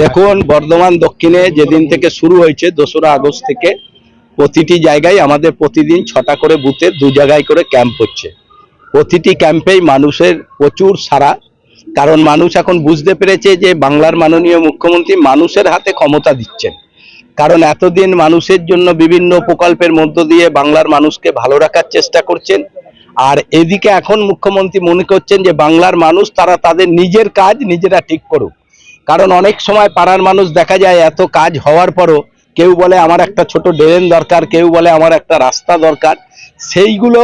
দেখুন, বর্ধমান দক্ষিণে যেদিন থেকে শুরু হয়েছে দোসরা আগস্ট থেকে প্রতিটি জায়গায় আমাদের প্রতিদিন ছটা করে বুথে দু জায়গায় করে ক্যাম্প হচ্ছে। প্রতিটি ক্যাম্পেই মানুষের প্রচুর সারা কারণ মানুষ এখন বুঝতে পেরেছে যে বাংলার মাননীয় মুখ্যমন্ত্রী মানুষের হাতে ক্ষমতা দিচ্ছেন। কারণ এতদিন মানুষের জন্য বিভিন্ন প্রকল্পের মধ্য দিয়ে বাংলার মানুষকে ভালো রাখার চেষ্টা করছেন। আর এদিকে এখন মুখ্যমন্ত্রী মনে করছেন যে বাংলার মানুষ তারা তাদের নিজের কাজ নিজেরা ঠিক করুক। কারণ অনেক সময় পাড়ার মানুষ দেখা যায় এত কাজ হওয়ার পরও কেউ বলে আমার একটা ছোট ড্রেন দরকার, কেউ বলে আমার একটা রাস্তা দরকার। সেইগুলো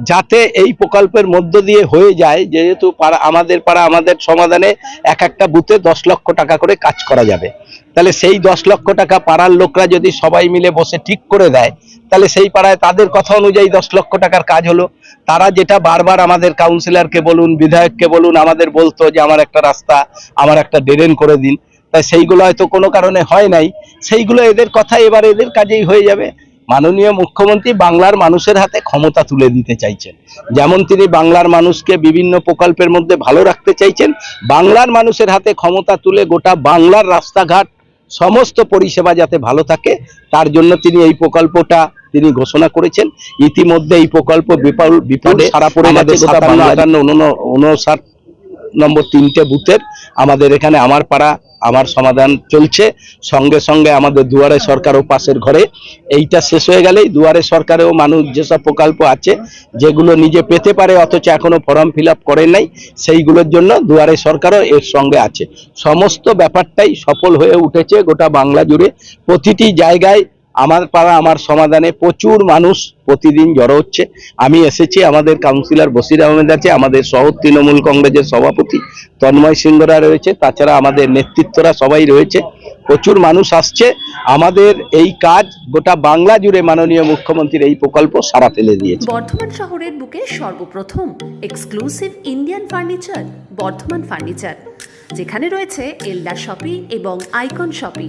যাতে এই প্রকল্পের মধ্য দিয়ে হয়ে যায়, যেহেতু পাড়া, আমাদের পাড়া, আমাদের সমাধানে এক একটা বুথে দশ লক্ষ টাকা করে কাজ করা যাবে। তাহলে সেই দশ লক্ষ টাকা পাড়ার লোকরা যদি সবাই মিলে বসে ঠিক করে দেয়, তাহলে সেই পাড়ায় তাদের কথা অনুযায়ী দশ লক্ষ টাকার কাজ হলো। তারা যেটা বারবার আমাদের কাউন্সিলরকে বলুন, বিধায়ককে বলুন, আমাদের বলতো যে, আমার একটা রাস্তা, আমার একটা ড্রেন করে দিন। তাই সেইগুলো হয়তো কোনো কারণে হয় নাই। সেইগুলো এদের কথা এবার এদের কাজেই হয়ে যাবে। মাননীয় মুখ্যমন্ত্রী বাংলার মানুষের হাতে ক্ষমতা তুলে দিতে চাইছেন। যেমন তিনি বাংলার মানুষকে বিভিন্ন প্রকল্পের মধ্যে ভালো রাখতে চাইছেন বাংলার মানুষের হাতে ক্ষমতা তুলে গোটা বাংলার রাস্তাঘাট সমস্ত পরিষেবা যাতে ভালো থাকে তার জন্য তিনি এই প্রকল্পটা তিনি ঘোষণা করেছেন। ইতিমধ্যে এই প্রকল্প বিপুল বিপুল সারা পড়ে গেছে। নম্বর তিনটে বুথের আমাদের এখানে আমার পাড়া আমার সমাধান চলছে। সঙ্গে সঙ্গে আমাদের দুয়ারে সরকার ও পাশের ঘরে। এইটা শেষ হয়ে গেলেই দুয়ারে সরকারেও মানুষ যেসব প্রকল্প আছে, যেগুলো নিজে পেতে পারে, অথচ এখনও ফর্ম ফিল আপ করে নাই, সেইগুলোর জন্য দুয়ারে সরকারও এর সঙ্গে আছে। সমস্ত ব্যাপারটাই সফল হয়ে উঠেছে গোটা বাংলা জুড়ে। প্রতিটি জায়গায় আমার পাড়া, আমার সমাধানে প্রচুর মানুষ প্রতিদিন জড়ো হচ্ছে। আমি এসেছি আমাদের কাউন্সিলর বসির আহমেদ আছে আমাদের শহর তৃণমূল কংগ্রেসের সভাপতি তন্ময় সিংহরা রয়েছে, তাছাড়া আমাদের নেতৃত্বরা সবাই রয়েছে। প্রচুর মানুষ আসছে। আমাদের এই কাজ গোটা বাংলা জুড়ে মাননীয় মুখ্যমন্ত্রীর এই প্রকল্প সারা ফেলে দিয়েছে। বর্ধমান শহরের বুকে সর্বপ্রথম exclusive Indian furniture, Bardhaman furniture, যেখানে রয়েছে এল্লা শপি এবং আইকন শপি।